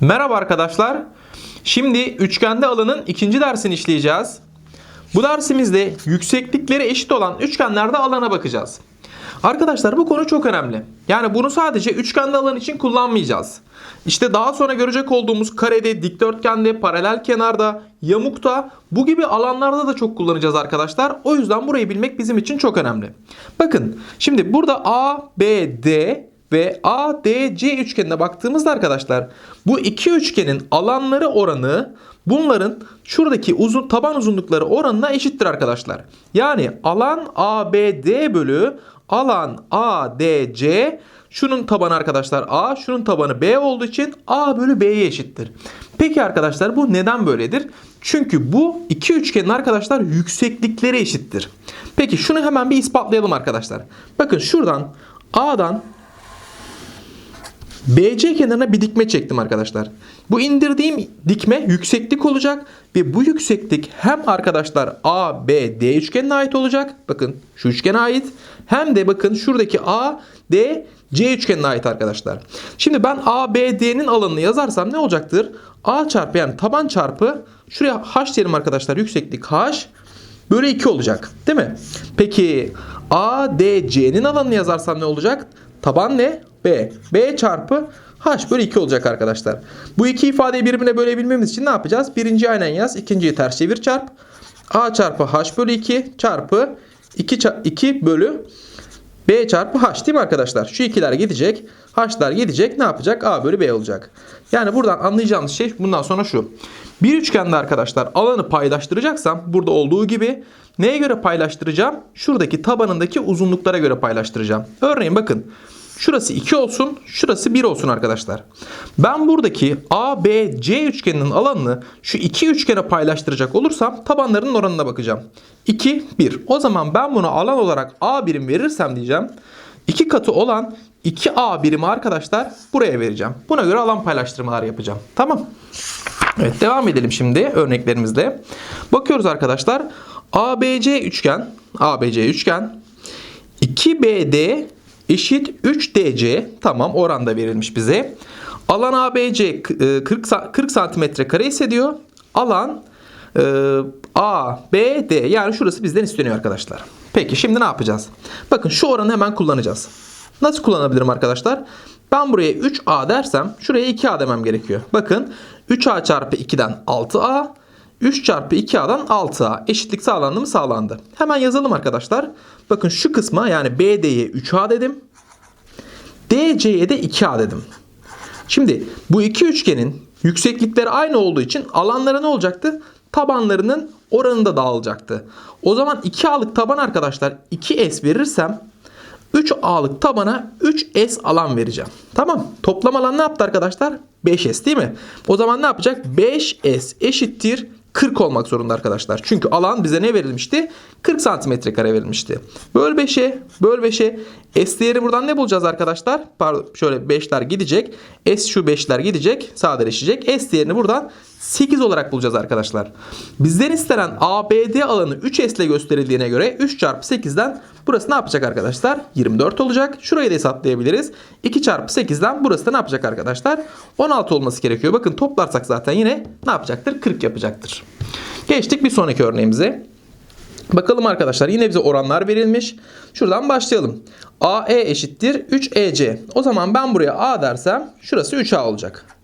Merhaba arkadaşlar. Şimdi üçgende alanın ikinci dersini işleyeceğiz. Bu dersimizde yükseklikleri eşit olan üçgenlerde alana bakacağız. Arkadaşlar bu konu çok önemli. Yani bunu sadece üçgende alan için kullanmayacağız. İşte daha sonra görecek olduğumuz karede, dikdörtgende, paralel kenarda, yamukta bu gibi alanlarda da çok kullanacağız arkadaşlar. O yüzden burayı bilmek bizim için çok önemli. Bakın şimdi burada A, B, D ve ADC üçgenine baktığımızda arkadaşlar bu iki üçgenin alanları oranı bunların şuradaki uzun taban uzunlukları oranına eşittir arkadaşlar. Yani alan ABD bölü alan ADC şunun tabanı arkadaşlar A, şunun tabanı B olduğu için A bölü B'ye eşittir. Peki arkadaşlar bu neden böyledir? Çünkü bu iki üçgenin arkadaşlar yükseklikleri eşittir. Peki şunu hemen bir ispatlayalım arkadaşlar. Bakın şuradan A'dan BC kenarına bir dikme çektim arkadaşlar. Bu indirdiğim dikme yükseklik olacak ve bu yükseklik hem arkadaşlar A, B, D üçgenine ait olacak. Bakın şu üçgene ait. Hem de bakın şuradaki A, D, C üçgenine ait arkadaşlar. Şimdi ben A, B, D'nin alanını yazarsam ne olacaktır? A çarpı yani taban çarpı şuraya H diyelim arkadaşlar yükseklik H bölü 2 olacak. Değil mi? Peki A, D, C'nin alanını yazarsam ne olacak? Taban ne? B. B çarpı H bölü 2 olacak arkadaşlar. Bu iki ifadeyi birbirine bölebilmemiz için ne yapacağız? Birinciyi aynen yaz. ikinciyi ters çevir çarp. A çarpı H bölü 2 çarpı 2, 2 bölü B çarpı H değil mi arkadaşlar? Şu ikiler gidecek. H'lar gidecek. Ne yapacak? A bölü B olacak. Yani buradan anlayacağımız şey bundan sonra şu. Bir üçgende arkadaşlar alanı paylaştıracaksam burada olduğu gibi neye göre paylaştıracağım? Şuradaki tabanındaki uzunluklara göre paylaştıracağım. Örneğin bakın Şurası 2 olsun, şurası 1 olsun arkadaşlar. Ben buradaki ABC üçgeninin alanını şu iki üçgene paylaştıracak olursam tabanlarının oranına bakacağım. 2, 1. O zaman ben bunu alan olarak A birim verirsem diyeceğim. 2 katı olan 2A birimi arkadaşlar buraya vereceğim. Buna göre alan paylaştırmalar yapacağım. Tamam. Evet devam edelim şimdi örneklerimizle. Bakıyoruz arkadaşlar. ABC üçgen, ABC üçgen 2BD eşit 3DC tamam oranda verilmiş bize. Alan ABC 40 40 santimetre kare ise diyor. Alan e, ABD yani şurası bizden isteniyor arkadaşlar. Peki şimdi ne yapacağız? Bakın şu oranı hemen kullanacağız. Nasıl kullanabilirim arkadaşlar? Ben buraya 3A dersem şuraya 2A demem gerekiyor. Bakın 3A çarpı 2'den 6A 3 çarpı 2A'dan 6A eşitlik sağlandı mı sağlandı. Hemen yazalım arkadaşlar. Bakın şu kısma yani BD'ye 3A dedim. DC'ye de 2A dedim. Şimdi bu iki üçgenin yükseklikleri aynı olduğu için alanları ne olacaktı? Tabanlarının oranında dağılacaktı. O zaman 2A'lık taban arkadaşlar 2S verirsem 3A'lık tabana 3S alan vereceğim. Tamam. Toplam alan ne yaptı arkadaşlar? 5S değil mi? O zaman ne yapacak? 5S eşittir 40 olmak zorunda arkadaşlar. Çünkü alan bize ne verilmişti? 40 santimetre kare verilmişti. Böl 5'e, böl 5'e. S değeri buradan ne bulacağız arkadaşlar? Pardon şöyle 5'ler gidecek. S şu 5'ler gidecek. Sadeleşecek. S değerini buradan 8 olarak bulacağız arkadaşlar. Bizden istenen ABD alanı 3S ile gösterildiğine göre 3 çarpı 8'den burası ne yapacak arkadaşlar? 24 olacak. Şurayı da hesaplayabiliriz. 2 çarpı 8'den burası da ne yapacak arkadaşlar? 16 olması gerekiyor. Bakın toplarsak zaten yine ne yapacaktır? 40 yapacaktır. Geçtik bir sonraki örneğimize. Bakalım arkadaşlar yine bize oranlar verilmiş. Şuradan başlayalım. AE eşittir 3EC. O zaman ben buraya A dersem şurası 3A olacak.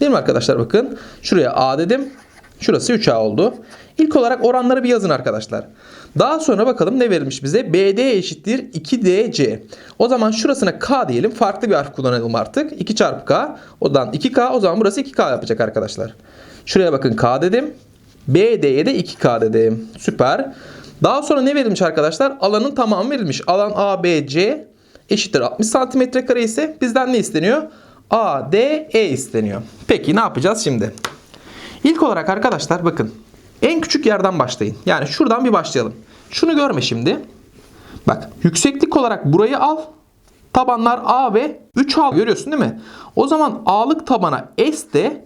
Değil mi arkadaşlar bakın. Şuraya A dedim. Şurası 3A oldu. İlk olarak oranları bir yazın arkadaşlar. Daha sonra bakalım ne verilmiş bize? BD eşittir 2DC. O zaman şurasına K diyelim. Farklı bir harf kullanalım artık. 2 çarpı K. Odan 2K. O zaman burası 2K yapacak arkadaşlar. Şuraya bakın K dedim. BD'ye de 2K dedim. Süper. Daha sonra ne verilmiş arkadaşlar? Alanın tamamı verilmiş. Alan ABC eşittir 60 santimetre kare ise bizden ne isteniyor? ADE isteniyor. Peki ne yapacağız şimdi? İlk olarak arkadaşlar bakın. En küçük yerden başlayın. Yani şuradan bir başlayalım. Şunu görme şimdi. Bak yükseklik olarak burayı al. Tabanlar A ve 3A görüyorsun değil mi? O zaman A'lık tabana S de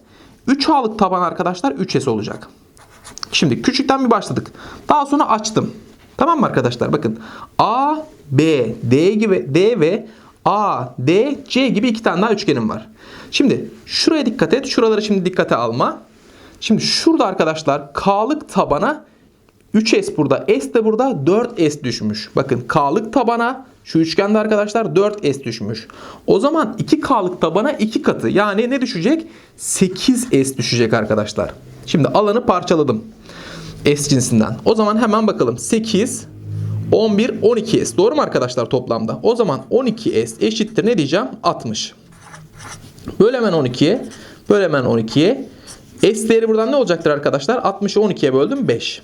3A'lık taban arkadaşlar 3S olacak. Şimdi küçükten bir başladık. Daha sonra açtım. Tamam mı arkadaşlar? Bakın A, B, D gibi D ve A, D, C gibi iki tane daha üçgenim var. Şimdi şuraya dikkat et. Şuraları şimdi dikkate alma. Şimdi şurada arkadaşlar K'lık tabana 3S burada, S de burada 4S düşmüş. Bakın K'lık tabana şu üçgende arkadaşlar 4S düşmüş. O zaman 2K'lık tabana 2 katı. Yani ne düşecek? 8S düşecek arkadaşlar. Şimdi alanı parçaladım. S cinsinden. O zaman hemen bakalım. 8, 11, 12S. Doğru mu arkadaşlar toplamda? O zaman 12S eşittir ne diyeceğim? 60. Böl hemen 12'ye. Böl hemen 12'ye. S değeri buradan ne olacaktır arkadaşlar? 60'ı 12'ye böldüm 5.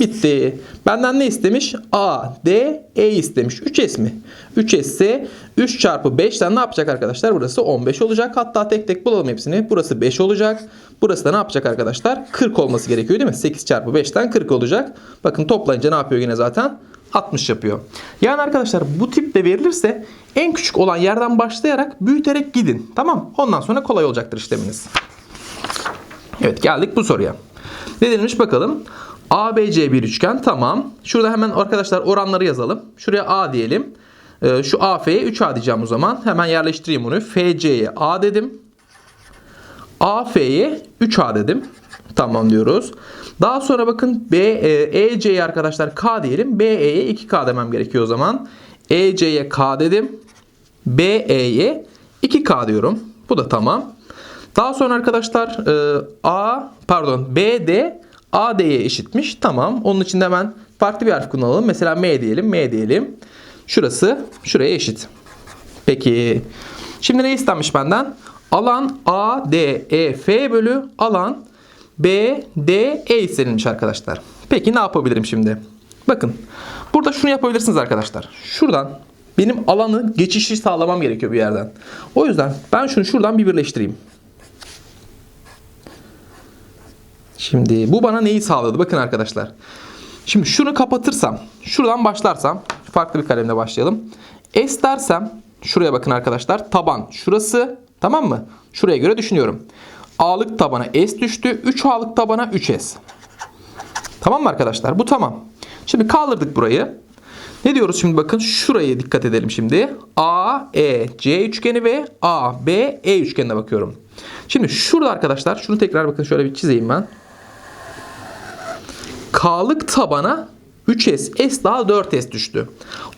Bitti. Benden ne istemiş? A, D, E istemiş. 3S mi? 3S ise 3 çarpı 5'ten ne yapacak arkadaşlar? Burası 15 olacak. Hatta tek tek bulalım hepsini. Burası 5 olacak. Burası da ne yapacak arkadaşlar? 40 olması gerekiyor değil mi? 8 çarpı 5'ten 40 olacak. Bakın toplayınca ne yapıyor yine zaten? 60 yapıyor. Yani arkadaşlar bu tipte verilirse en küçük olan yerden başlayarak büyüterek gidin. Tamam. Ondan sonra kolay olacaktır işleminiz. Evet geldik bu soruya. Ne denilmiş bakalım. ABC bir üçgen tamam. Şurada hemen arkadaşlar oranları yazalım. Şuraya A diyelim. Ee, şu AF'ye 3A diyeceğim o zaman. Hemen yerleştireyim bunu. FC'ye A dedim. AF'ye 3A dedim. Tamam diyoruz. Daha sonra bakın B, e, EC'ye arkadaşlar K diyelim. BE'ye 2K demem gerekiyor o zaman. EC'ye K dedim. BE'ye 2K diyorum. Bu da tamam. Daha sonra arkadaşlar e, A pardon BD AD'ye eşitmiş. Tamam. Onun için de hemen farklı bir harf kullanalım. Mesela M diyelim. M diyelim. Şurası şuraya eşit. Peki. Şimdi ne istenmiş benden? Alan ADEF bölü alan BDE istenilmiş arkadaşlar. Peki ne yapabilirim şimdi? Bakın. Burada şunu yapabilirsiniz arkadaşlar. Şuradan benim alanı geçişi sağlamam gerekiyor bir yerden. O yüzden ben şunu şuradan bir birleştireyim. Şimdi bu bana neyi sağladı? Bakın arkadaşlar. Şimdi şunu kapatırsam, şuradan başlarsam, farklı bir kalemle başlayalım. S dersem, şuraya bakın arkadaşlar. Taban şurası, tamam mı? Şuraya göre düşünüyorum. A'lık tabana S düştü. 3 A'lık tabana 3S. Tamam mı arkadaşlar? Bu tamam. Şimdi kaldırdık burayı. Ne diyoruz şimdi bakın şuraya dikkat edelim şimdi. A, E, C üçgeni ve A, B, E üçgenine bakıyorum. Şimdi şurada arkadaşlar şunu tekrar bakın şöyle bir çizeyim ben. K'lık tabana 3S, S daha 4S düştü.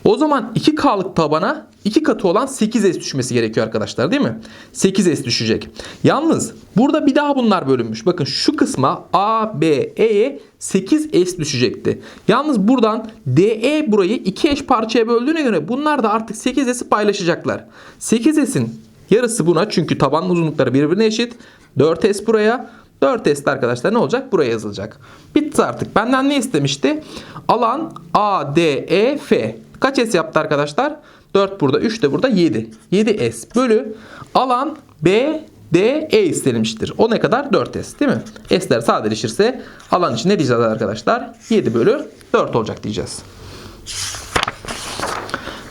O zaman 2K'lık tabana 2 katı olan 8S düşmesi gerekiyor arkadaşlar değil mi? 8S düşecek. Yalnız burada bir daha bunlar bölünmüş. Bakın şu kısma A, B, E'ye 8S düşecekti. Yalnız buradan DE burayı 2 eş parçaya böldüğüne göre bunlar da artık 8S'i paylaşacaklar. 8S'in yarısı buna çünkü taban uzunlukları birbirine eşit. 4S buraya. 4S de arkadaşlar ne olacak? Buraya yazılacak. Bitti artık. Benden ne istemişti? Alan A, D, E, F. Kaç S yaptı arkadaşlar? 4 burada, 3 de burada 7. 7S bölü alan B, D, E istenilmiştir. O ne kadar? 4S değil mi? S'ler sadeleşirse alan için ne diyeceğiz arkadaşlar? 7 bölü 4 olacak diyeceğiz.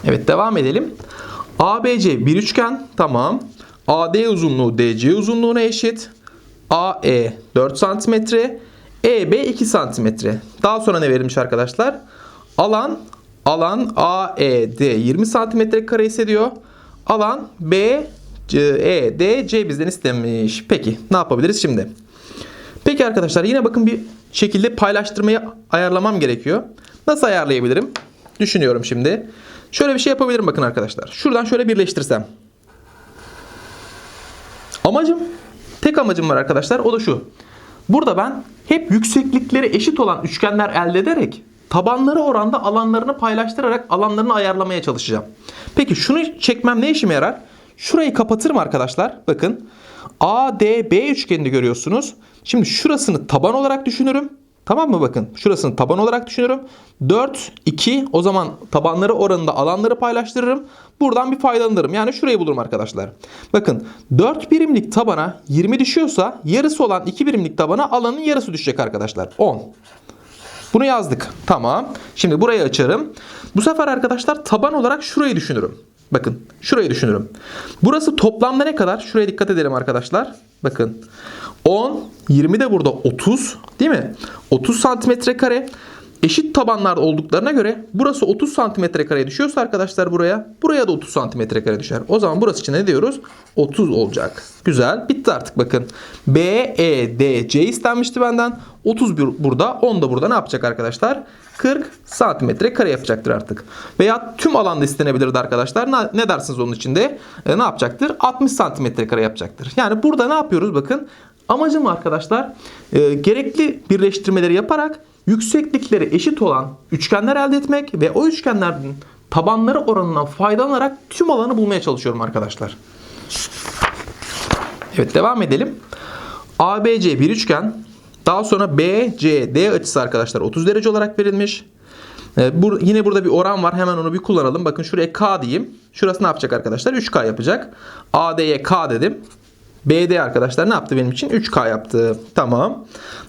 Evet devam edelim. ABC bir üçgen. Tamam. AD uzunluğu DC uzunluğuna eşit. AE 4 cm, EB 2 cm. Daha sonra ne verilmiş arkadaşlar? Alan alan AED 20 cm kare ise diyor. Alan B C, E, bizden istemiş. Peki ne yapabiliriz şimdi? Peki arkadaşlar yine bakın bir şekilde paylaştırmayı ayarlamam gerekiyor. Nasıl ayarlayabilirim? Düşünüyorum şimdi. Şöyle bir şey yapabilirim bakın arkadaşlar. Şuradan şöyle birleştirsem. Amacım tek amacım var arkadaşlar. O da şu. Burada ben hep yükseklikleri eşit olan üçgenler elde ederek tabanları oranda alanlarını paylaştırarak alanlarını ayarlamaya çalışacağım. Peki şunu çekmem ne işime yarar? Şurayı kapatırım arkadaşlar. Bakın. ADB üçgenini görüyorsunuz. Şimdi şurasını taban olarak düşünürüm. Tamam mı bakın? Şurasını taban olarak düşünürüm. 4, 2 o zaman tabanları oranında alanları paylaştırırım. Buradan bir faydalanırım. Yani şurayı bulurum arkadaşlar. Bakın 4 birimlik tabana 20 düşüyorsa yarısı olan 2 birimlik tabana alanın yarısı düşecek arkadaşlar. 10. Bunu yazdık. Tamam. Şimdi burayı açarım. Bu sefer arkadaşlar taban olarak şurayı düşünürüm. Bakın şurayı düşünürüm. Burası toplamda ne kadar? Şuraya dikkat edelim arkadaşlar. Bakın 10, 20 de burada 30 değil mi? 30 santimetre kare. Eşit tabanlarda olduklarına göre burası 30 santimetre kareye düşüyorsa arkadaşlar buraya. Buraya da 30 santimetre kare düşer. O zaman burası için ne diyoruz? 30 olacak. Güzel. Bitti artık bakın. B, E, D, C istenmişti benden. 30 bir burada. 10 da burada ne yapacak arkadaşlar? 40 santimetre kare yapacaktır artık. Veya tüm alanda istenebilirdi arkadaşlar. Ne dersiniz onun içinde? E, ne yapacaktır? 60 santimetre kare yapacaktır. Yani burada ne yapıyoruz? Bakın amacım arkadaşlar e, gerekli birleştirmeleri yaparak yükseklikleri eşit olan üçgenler elde etmek ve o üçgenlerin tabanları oranından faydalanarak tüm alanı bulmaya çalışıyorum arkadaşlar. Evet devam edelim. ABC bir üçgen. Daha sonra BCD açısı arkadaşlar 30 derece olarak verilmiş. Ee, bur- yine burada bir oran var. Hemen onu bir kullanalım. Bakın şuraya K diyeyim. Şurası ne yapacak arkadaşlar? 3K yapacak. AD'ye K dedim. BD arkadaşlar ne yaptı benim için? 3K yaptı. Tamam.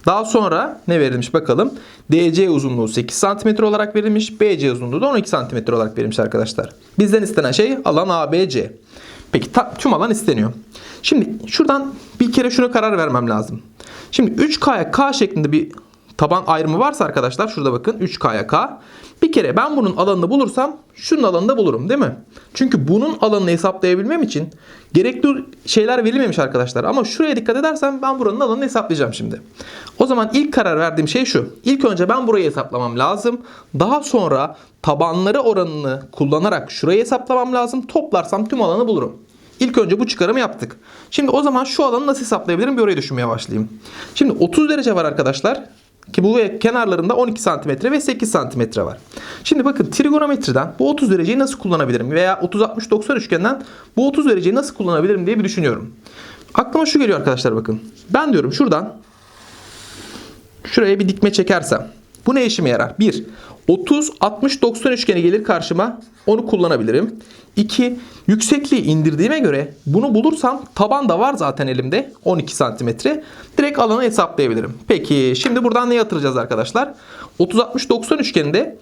Daha sonra ne verilmiş bakalım. DC uzunluğu 8 cm olarak verilmiş. BC uzunluğu da 12 cm olarak verilmiş arkadaşlar. Bizden istenen şey alan ABC. Peki tüm alan isteniyor. Şimdi şuradan bir kere şuna karar vermem lazım. Şimdi 3K'ya K şeklinde bir taban ayrımı varsa arkadaşlar şurada bakın 3K'ya K. Bir kere ben bunun alanını bulursam şunun alanını da bulurum değil mi? Çünkü bunun alanını hesaplayabilmem için gerekli şeyler verilmemiş arkadaşlar. Ama şuraya dikkat edersem ben buranın alanını hesaplayacağım şimdi. O zaman ilk karar verdiğim şey şu. İlk önce ben burayı hesaplamam lazım. Daha sonra tabanları oranını kullanarak şurayı hesaplamam lazım. Toplarsam tüm alanı bulurum. İlk önce bu çıkarımı yaptık. Şimdi o zaman şu alanı nasıl hesaplayabilirim bir orayı düşünmeye başlayayım. Şimdi 30 derece var arkadaşlar. Ki bu kenarlarında 12 santimetre ve 8 santimetre var. Şimdi bakın trigonometriden bu 30 dereceyi nasıl kullanabilirim? Veya 30-60-90 üçgenden bu 30 dereceyi nasıl kullanabilirim diye bir düşünüyorum. Aklıma şu geliyor arkadaşlar bakın. Ben diyorum şuradan şuraya bir dikme çekersem bu ne işime yarar? 1. 30, 60, 90 üçgeni gelir karşıma. Onu kullanabilirim. 2. Yüksekliği indirdiğime göre bunu bulursam taban da var zaten elimde. 12 santimetre. Direkt alanı hesaplayabilirim. Peki şimdi buradan ne yatıracağız arkadaşlar? 30, 60, 90 üçgeninde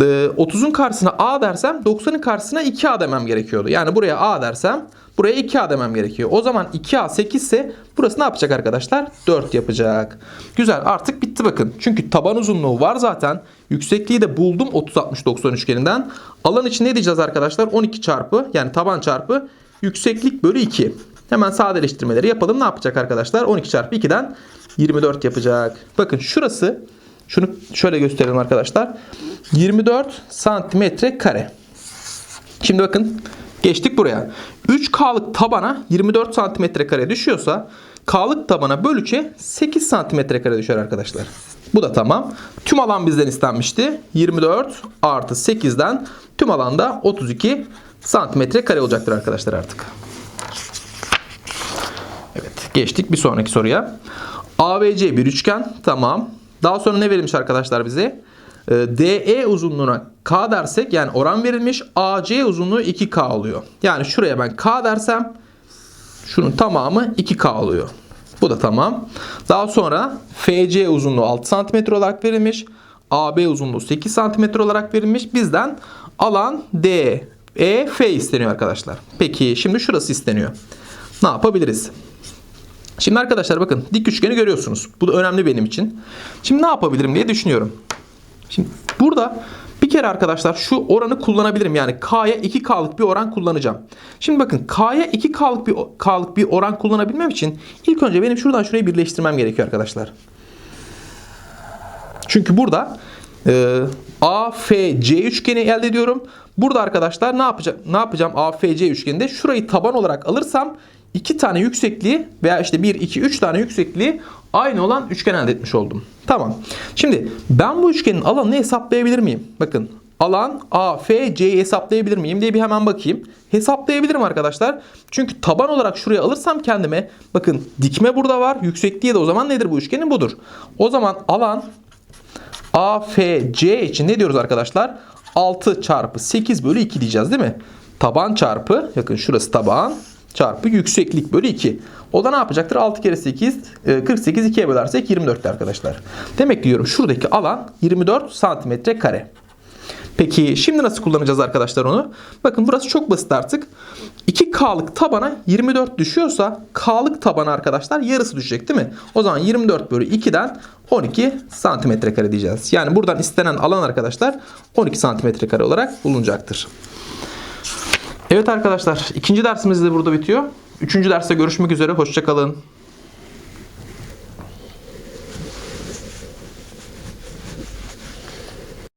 e, 30'un karşısına A dersem 90'ın karşısına 2A demem gerekiyordu. Yani buraya A dersem buraya 2A demem gerekiyor. O zaman 2A 8 ise burası ne yapacak arkadaşlar? 4 yapacak. Güzel artık bitti bakın. Çünkü taban uzunluğu var zaten. Yüksekliği de buldum 30 60 90 üçgeninden. Alan için ne diyeceğiz arkadaşlar? 12 çarpı yani taban çarpı yükseklik bölü 2. Hemen sadeleştirmeleri yapalım. Ne yapacak arkadaşlar? 12 çarpı 2'den 24 yapacak. Bakın şurası şunu şöyle gösterelim arkadaşlar. 24 santimetre kare. Şimdi bakın geçtik buraya. 3K'lık tabana 24 santimetre kare düşüyorsa K'lık tabana bölüçe 8 santimetre kare düşer arkadaşlar. Bu da tamam. Tüm alan bizden istenmişti. 24 artı 8'den tüm alanda 32 santimetre kare olacaktır arkadaşlar artık. Evet geçtik bir sonraki soruya. ABC bir üçgen tamam. Daha sonra ne verilmiş arkadaşlar bize? Ee, DE uzunluğuna K dersek yani oran verilmiş. AC uzunluğu 2K oluyor. Yani şuraya ben K dersem şunun tamamı 2K oluyor. Bu da tamam. Daha sonra FC uzunluğu 6 cm olarak verilmiş. AB uzunluğu 8 cm olarak verilmiş. Bizden alan D, E, F isteniyor arkadaşlar. Peki şimdi şurası isteniyor. Ne yapabiliriz? Şimdi arkadaşlar bakın dik üçgeni görüyorsunuz. Bu da önemli benim için. Şimdi ne yapabilirim diye düşünüyorum. Şimdi burada bir kere arkadaşlar şu oranı kullanabilirim. Yani K'ya 2K'lık bir oran kullanacağım. Şimdi bakın K'ya 2K'lık bir K'lık bir oran kullanabilmem için ilk önce benim şuradan şurayı birleştirmem gerekiyor arkadaşlar. Çünkü burada e, AFC üçgeni elde ediyorum. Burada arkadaşlar ne yapacağım? Ne yapacağım AFC üçgeninde? Şurayı taban olarak alırsam iki tane yüksekliği veya işte 1 2 3 tane yüksekliği aynı olan üçgen elde etmiş oldum. Tamam. Şimdi ben bu üçgenin alanını hesaplayabilir miyim? Bakın alan AFC'yi hesaplayabilir miyim diye bir hemen bakayım. Hesaplayabilirim arkadaşlar. Çünkü taban olarak şuraya alırsam kendime bakın dikme burada var. Yüksekliği de o zaman nedir bu üçgenin? Budur. O zaman alan AFC için ne diyoruz arkadaşlar? 6 çarpı 8 bölü 2 diyeceğiz değil mi? Taban çarpı, bakın şurası taban çarpı yükseklik bölü 2. O da ne yapacaktır? 6 kere 8, 48 2'ye bölersek 24 arkadaşlar. Demek diyorum şuradaki alan 24 santimetre kare. Peki şimdi nasıl kullanacağız arkadaşlar onu? Bakın burası çok basit artık. 2K'lık tabana 24 düşüyorsa K'lık tabana arkadaşlar yarısı düşecek değil mi? O zaman 24 bölü 2'den 12 santimetre kare diyeceğiz. Yani buradan istenen alan arkadaşlar 12 santimetre kare olarak bulunacaktır. Evet arkadaşlar ikinci dersimiz de burada bitiyor. Üçüncü derste görüşmek üzere. Hoşçakalın.